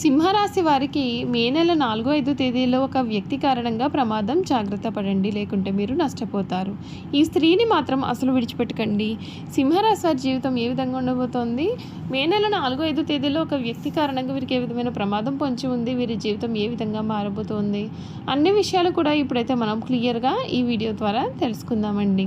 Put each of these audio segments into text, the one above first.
సింహరాశి వారికి మే నెల నాలుగో ఐదు తేదీలో ఒక వ్యక్తి కారణంగా ప్రమాదం జాగ్రత్త పడండి లేకుంటే మీరు నష్టపోతారు. ఈ స్త్రీని మాత్రం అసలు విడిచిపెట్టకండి. సింహరాశి వారి జీవితం ఏ విధంగా ఉండబోతోంది? మే నెల నాలుగో ఐదు తేదీలో ఒక వ్యక్తి కారణంగా వీరికి ఏ విధమైన ప్రమాదం పొంచి ఉంది? వీరి జీవితం ఏ విధంగా మారబోతోంది? అన్ని విషయాలు కూడా ఇప్పుడైతే మనం క్లియర్గా ఈ వీడియో ద్వారా తెలుసుకుందామండి.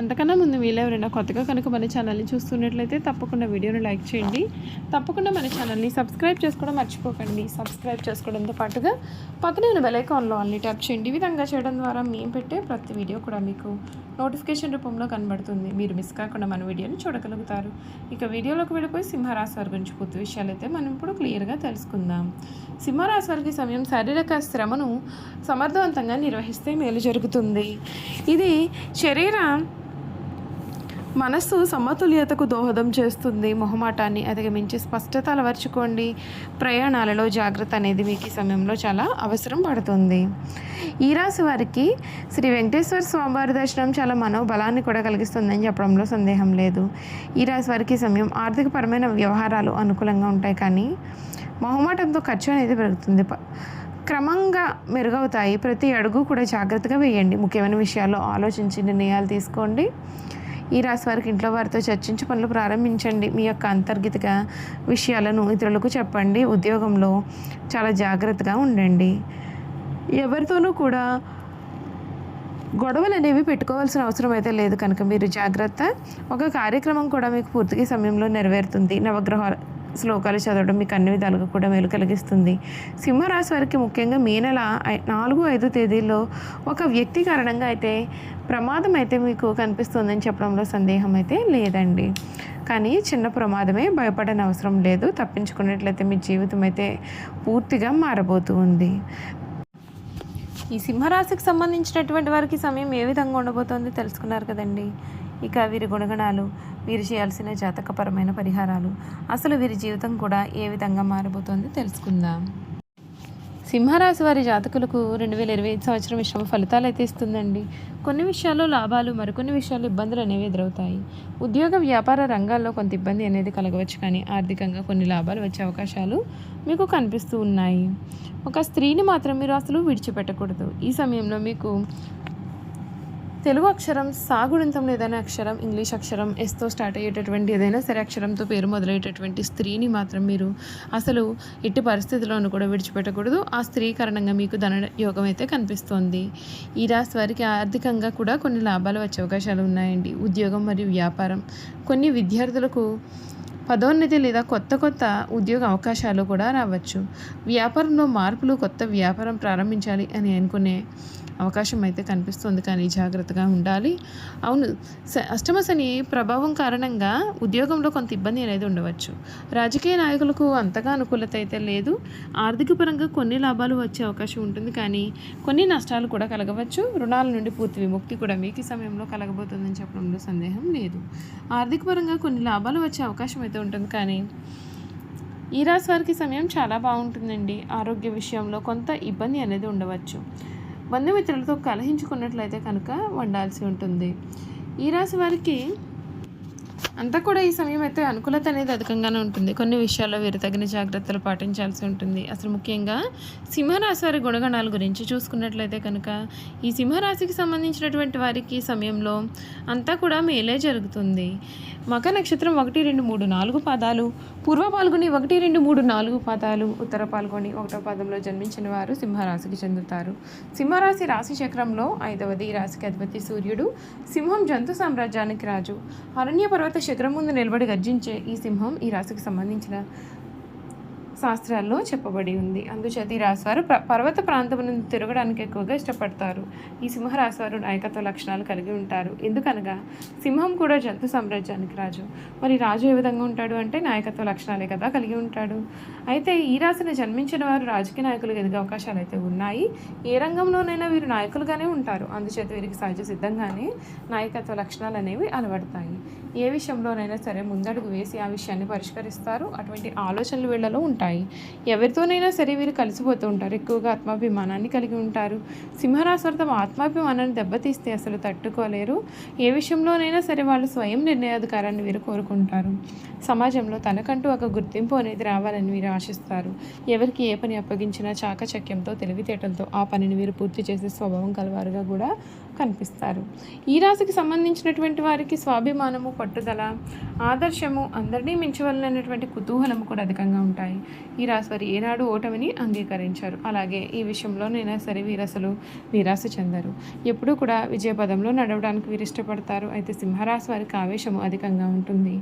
అంతకన్నా ముందు మీలో ఎవరైనా కొత్తగా కనుక మన ఛానల్ని చూస్తున్నట్లయితే తప్పకుండా వీడియోని లైక్ చేయండి. తప్పకుండా మన ఛానల్ని సబ్స్క్రైబ్ చేసుకోవడం మర్చిపోకండి. సబ్స్క్రైబ్ చేసుకోవడంతో పాటుగా పక్కనే ఉన్న బెలైకాన్లో అన్ని ట్యాప్ చేయండి. ఈ విధంగా చేయడం ద్వారా మేము పెట్టే ప్రతి వీడియో కూడా మీకు నోటిఫికేషన్ రూపంలో కనబడుతుంది. మీరు మిస్ కాకుండా మన వీడియోని చూడగలుగుతారు. ఇక వీడియోలోకి వెళ్ళిపోయి సింహరాశి వారి గురించి పూర్తి విషయాలు అయితే మనం ఇప్పుడు క్లియర్గా తెలుసుకుందాం. సింహరాశి వారికి సమయం శారీరక శ్రమను సమర్థవంతంగా నిర్వహిస్తే మేలు జరుగుతుంది. ఇది శరీర మనస్సు సమతుల్యతకు దోహదం చేస్తుంది. మొహమాటాన్ని అధిగమించి స్పష్టత అలవర్చుకోండి. ప్రయాణాలలో జాగ్రత్త అనేది మీకు ఈ సమయంలో చాలా అవసరం పడుతుంది. ఈ రాశి వారికి శ్రీ వెంకటేశ్వర స్వామివారి దర్శనం చాలా మనోబలాన్ని కూడా కలిగిస్తుందని చెప్పడంలో సందేహం లేదు. ఈ రాశి వారికి సమయం ఆర్థికపరమైన వ్యవహారాలు అనుకూలంగా ఉంటాయి కానీ మొహమాటంతో ఖర్చు అనేది పెరుగుతుంది. ప- క్రమంగా మెరుగవుతాయి. ప్రతి అడుగు కూడా జాగ్రత్తగా వేయండి. ముఖ్యమైన విషయాల్లో ఆలోచించి నిర్ణయాలు తీసుకోండి. ఈ రాశి వారికి ఇంట్లో వారితో చర్చించి పనులు ప్రారంభించండి. మీ యొక్క అంతర్గత విషయాలను ఇతరులకు చెప్పండి. ఉద్యోగంలో చాలా జాగ్రత్తగా ఉండండి. ఎవరితోనూ కూడా గొడవలు అనేవి పెట్టుకోవాల్సిన అవసరం అయితే లేదు. కనుక మీరు జాగ్రత్త. ఒక కార్యక్రమం కూడా మీకు పూర్తిగా సమయంలో నెరవేరుతుంది. నవగ్రహ శ్లోకాలు చదవడం మీకు అన్ని విధాలుగా కూడా మేలు కలిగిస్తుంది. సింహరాశి వారికి ముఖ్యంగా మే నెల నాలుగు ఐదు తేదీల్లో ఒక వ్యక్తి కారణంగా అయితే ప్రమాదం అయితే మీకు కనిపిస్తుందని చెప్పడంలో సందేహం అయితే లేదండి. కానీ చిన్న ప్రమాదమే భయపడని అవసరం లేదు. తప్పించుకున్నట్లయితే మీ జీవితం అయితే పూర్తిగా మారబోతూ ఉంది. ఈ సింహరాశికి సంబంధించినటువంటి వారికి సమయం ఏ విధంగా ఉండబోతోంది తెలుసుకున్నారు కదండి. ఇక వీరి గుణగణాలు వీరు చేయాల్సిన జాతకపరమైన పరిహారాలు. అసలు వీరి జీవితం కూడా ఏ విధంగా మారబోతోంది తెలుసుకుందాం. సింహరాశి వారి జాతకులకు రెండు వేల ఇరవై ఐదు సంవత్సరం విషయం ఫలితాలు అయితే ఇస్తుందండి. కొన్ని విషయాల్లో లాభాలు మరికొన్ని విషయాల్లో ఇబ్బందులు అనేవి ఎదురవుతాయి. ఉద్యోగ వ్యాపార రంగాల్లో కొంత ఇబ్బంది అనేది కలగవచ్చు కానీ ఆర్థికంగా కొన్ని లాభాలు వచ్చే అవకాశాలు మీకు కనిపిస్తూ ఉన్నాయి. ఒక స్త్రీని మాత్రం మీరు అసలు విడిచిపెట్టకూడదు. ఈ సమయంలో మీకు తెలుగు అక్షరం సాగుణింతంలో ఏదైనా అక్షరం ఇంగ్లీష్ అక్షరం ఎస్తో స్టార్ట్ అయ్యేటటువంటి ఏదైనా సరే అక్షరంతో పేరు మొదలయ్యేటటువంటి స్త్రీని మాత్రం మీరు అసలు ఎట్టి పరిస్థితుల్లోనూ కూడా విడిచిపెట్టకూడదు. ఆ స్త్రీ కారణంగా మీకు ధన యోగం అయితే కనిపిస్తోంది. ఈ రాశి వారికి ఆర్థికంగా కూడా కొన్ని లాభాలు వచ్చే అవకాశాలు ఉన్నాయండి. ఉద్యోగం మరియు వ్యాపారం. కొన్ని విద్యార్థులకు పదోన్నతి లేదా కొత్త కొత్త ఉద్యోగ అవకాశాలు కూడా రావచ్చు. వ్యాపారంలో మార్పులు కొత్త వ్యాపారం ప్రారంభించాలి అని అనుకునే అవకాశం అయితే కనిపిస్తుంది. కానీ జాగ్రత్తగా ఉండాలి. అవును స- అష్టమ శని ప్రభావం కారణంగా ఉద్యోగంలో కొంత ఇబ్బంది అనేది ఉండవచ్చు. రాజకీయ నాయకులకు అంతగా అనుకూలత అయితే లేదు. ఆర్థిక పరంగా కొన్ని లాభాలు వచ్చే అవకాశం ఉంటుంది. కానీ కొన్ని నష్టాలు కూడా కలగవచ్చు. రుణాల నుండి పూర్తి విముక్తి కూడా మీకు ఈ సమయంలో కలగబోతుందని చెప్పడంలో సందేహం లేదు. ఆర్థిక పరంగా కొన్ని లాభాలు వచ్చే అవకాశం అయితే ఉంటుంది. కానీ ఈ రాశి వారికి సమయం చాలా బాగుంటుందండి. ఆరోగ్య విషయంలో కొంత ఇబ్బంది అనేది ఉండవచ్చు. బంధుమిత్రులతో కలహించుకున్నట్లయితే కనుక వండాల్సి ఉంటుంది. ఈ రాశి వారికి అంతా కూడా ఈ సమయం అయితే అనుకూలత అనేది అధికంగానే ఉంటుంది. కొన్ని విషయాల్లో వీరు తగిన జాగ్రత్తలు పాటించాల్సి ఉంటుంది. అసలు ముఖ్యంగా సింహరాశి వారి గుణగణాల గురించి చూసుకున్నట్లయితే కనుక ఈ సింహరాశికి సంబంధించినటువంటి వారికి సమయంలో అంతా కూడా మేలే జరుగుతుంది. మక నక్షత్రం ఒకటి రెండు మూడు నాలుగు పాదాలు పూర్వ పాల్గొని ఒకటి రెండు మూడు నాలుగు పాదాలు ఉత్తర పాల్గొని ఒకటో పాదంలో జన్మించిన వారు సింహరాశికి చెందుతారు. సింహరాశి రాశి చక్రంలో ఐదవది రాశికి అధిపతి సూర్యుడు సింహం జంతు సామ్రాజ్యానికి రాజు. అరణ్య పర్వత శిఖరం ముందు నిలబడి గర్జించే ఈ సింహం ఈ రాశికి సంబంధించిన శాస్త్రాల్లో చెప్పబడి ఉంది. అందుచేత ఈ రాశివారు పర్వత ప్రాంతం నుండి తిరగడానికి ఎక్కువగా ఇష్టపడతారు. ఈ సింహ రాశివారు నాయకత్వ లక్షణాలు కలిగి ఉంటారు. ఎందుకనగా సింహం కూడా జంతు సామ్రాజ్యానికి రాజు. మరి రాజు ఏ విధంగా ఉంటాడు అంటే నాయకత్వ లక్షణాలే కదా కలిగి ఉంటాడు. అయితే ఈ రాశిని జన్మించిన వారు రాజకీయ నాయకులు ఎదిగే అవకాశాలు అయితే ఉన్నాయి. ఏ రంగంలోనైనా వీరు నాయకులుగానే ఉంటారు. అందుచేత వీరికి సహజ సిద్ధంగానే నాయకత్వ లక్షణాలు అనేవి అలవడతాయి. ఏ విషయంలోనైనా సరే ముందడుగు వేసి ఆ విషయాన్ని పరిష్కరిస్తారు. అటువంటి ఆలోచనలు వీళ్ళలో ఉంటాయి. ఎవరితోనైనా సరే వీరు కలిసిపోతూ ఉంటారు. ఎక్కువగా ఆత్మాభిమానాన్ని కలిగి ఉంటారు. సింహరాశి తమ ఆత్మాభిమానాన్ని దెబ్బతీస్తే అసలు తట్టుకోలేరు. ఏ విషయంలోనైనా సరే వాళ్ళు స్వయం నిర్ణయాధికారాన్ని వీరు కోరుకుంటారు. సమాజంలో తనకంటూ ఒక గుర్తింపు అనేది రావాలని వీరు ఆశిస్తారు. ఎవరికి ఏ పని అప్పగించినా చాకచక్యంతో తెలివితేటలతో ఆ పనిని వీరు పూర్తి చేసే స్వభావం కలవారుగా కూడా కనిపిస్తారు. ఈ రాశికి సంబంధించినటువంటి వారికి స్వాభిమానము పట్టుదల ఆదర్శము అందరినీ మించవలనటువంటి కుతూహలము కూడా అధికంగా ఉంటాయి. ఈ రాశి వారు ఏనాడు ఓటమిని అంగీకరించారు. అలాగే ఈ విషయంలోనైనా సరే వీరసలు అసలు నిరాశ చెందరు. ఎప్పుడూ కూడా విజయపదంలో నడవడానికి వీరు ఇష్టపడతారు. అయితే సింహరాశి వారికి ఆవేశము అధికంగా ఉంటుంది.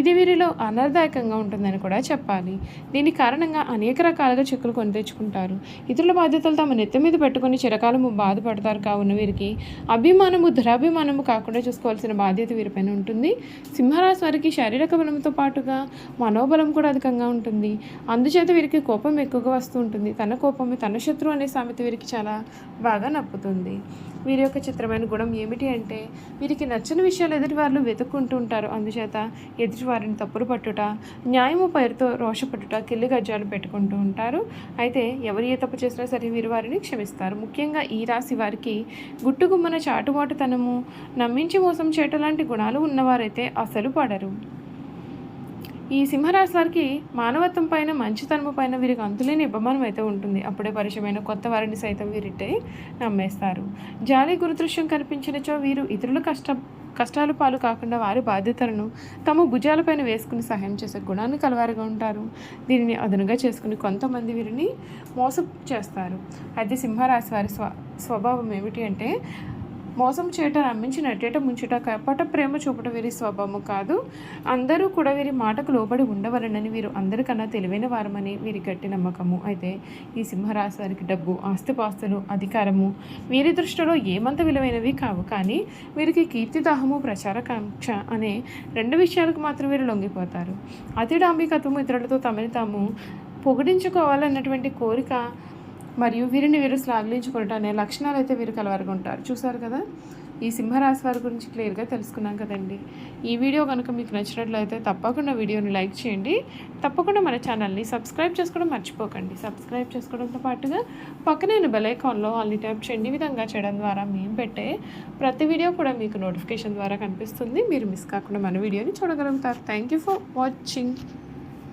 ఇది వీరిలో అనర్దాయకంగా ఉంటుందని కూడా చెప్పాలి. దీని కారణంగా అనేక రకాలుగా చెక్కులు కొని తెచ్చుకుంటారు. ఇతరుల బాధ్యతలు తమ నెత్తి మీద పెట్టుకుని చిరకాలము బాధపడతారు. కావున వీరికి అభిమానము దురాభిమానము కాకుండా చూసుకోవాల్సిన బాధ్యత వీరిపైన ఉంటుంది. సింహరాశి వారికి శారీరక బలంతో పాటుగా మనోబలం కూడా అధికంగా ఉంటుంది. అందుచేత వీరికి కోపం ఎక్కువగా వస్తూ ఉంటుంది. తన కోపమే తన శత్రువు అనే సామెత వీరికి చాలా బాగా నప్పుతుంది. వీరి యొక్క చిత్రమైన గుణం ఏమిటి అంటే వీరికి నచ్చని విషయాలు ఎదుటి వెతుక్కుంటూ ఉంటారు. అందుచేత ఎదుటివారిని తప్పులు పట్టుట న్యాయము పేరుతో రోషపట్టుట కిల్లి గజ్జాలు పెట్టుకుంటూ ఉంటారు. అయితే ఎవరు ఏ తప్పు చేసినా సరే వీరు వారిని క్షమిస్తారు. ముఖ్యంగా ఈ రాశి వారికి గుట్టుగుమ్మ మన చాటుమాటుతనము నమ్మించి మోసం చేయటం లాంటి గుణాలు ఉన్నవారైతే అసలు పడరు. ఈ సింహరాశి వారికి మానవత్వం పైన మంచితనము పైన వీరికి అంతులేని అభిమానం అయితే ఉంటుంది. అప్పుడే పరిచయమైన కొత్త వారిని సైతం వీరిట్టే నమ్మేస్తారు. జాలి గురుదృశ్యం కనిపించినచో వీరు ఇతరుల కష్ట కష్టాలు పాలు కాకుండా వారి బాధ్యతలను తమ భుజాలపైన వేసుకుని సహాయం చేసే గుణాన్ని కలవారుగా ఉంటారు. దీనిని అదనుగా చేసుకుని కొంతమంది వీరిని మోసం చేస్తారు. అయితే సింహరాశి వారి స్వ స్వభావం ఏమిటి అంటే మోసం చేయట నమ్మించి నట్టేట ముంచుట కపట ప్రేమ చూపట వీరి స్వభావం కాదు. అందరూ కూడా వీరి మాటకు లోబడి ఉండవలనని వీరు అందరికన్నా తెలివైన వారమని వీరి గట్టి నమ్మకము. అయితే ఈ సింహరాశి వారికి డబ్బు ఆస్తిపాస్తులు అధికారము వీరి దృష్టిలో ఏమంత విలువైనవి కావు. కానీ వీరికి కీర్తిదాహము ప్రచారకాంక్ష అనే రెండు విషయాలకు మాత్రం వీరు లొంగిపోతారు. అతి డాంబికత్వము ఇతరులతో తమని తాము పొగిడించుకోవాలన్నటువంటి కోరిక మరియు వీరిని వీరు శ్లాఘించుకోవటం అనే లక్షణాలు అయితే వీరు కలవరుగా ఉంటారు చూసారు కదా? ఈ సింహరాశి వారి గురించి క్లియర్గా తెలుసుకున్నాం కదండి. ఈ వీడియో కనుక మీకు నచ్చినట్లయితే తప్పకుండా వీడియోని లైక్ చేయండి. తప్పకుండా మన ఛానల్ని సబ్స్క్రైబ్ చేసుకోవడం మర్చిపోకండి. సబ్స్క్రైబ్ చేసుకోవడంతో పాటుగా పక్కనే బెల్ ఐకాన్లో అల్లి ట్యాప్ చేయండి. విధంగా చేయడం ద్వారా మేము పెట్టే ప్రతి వీడియో కూడా మీకు నోటిఫికేషన్ ద్వారా కనిపిస్తుంది. మీరు మిస్ కాకుండా మన వీడియోని చూడగలుగుతారు. Thank you for watching.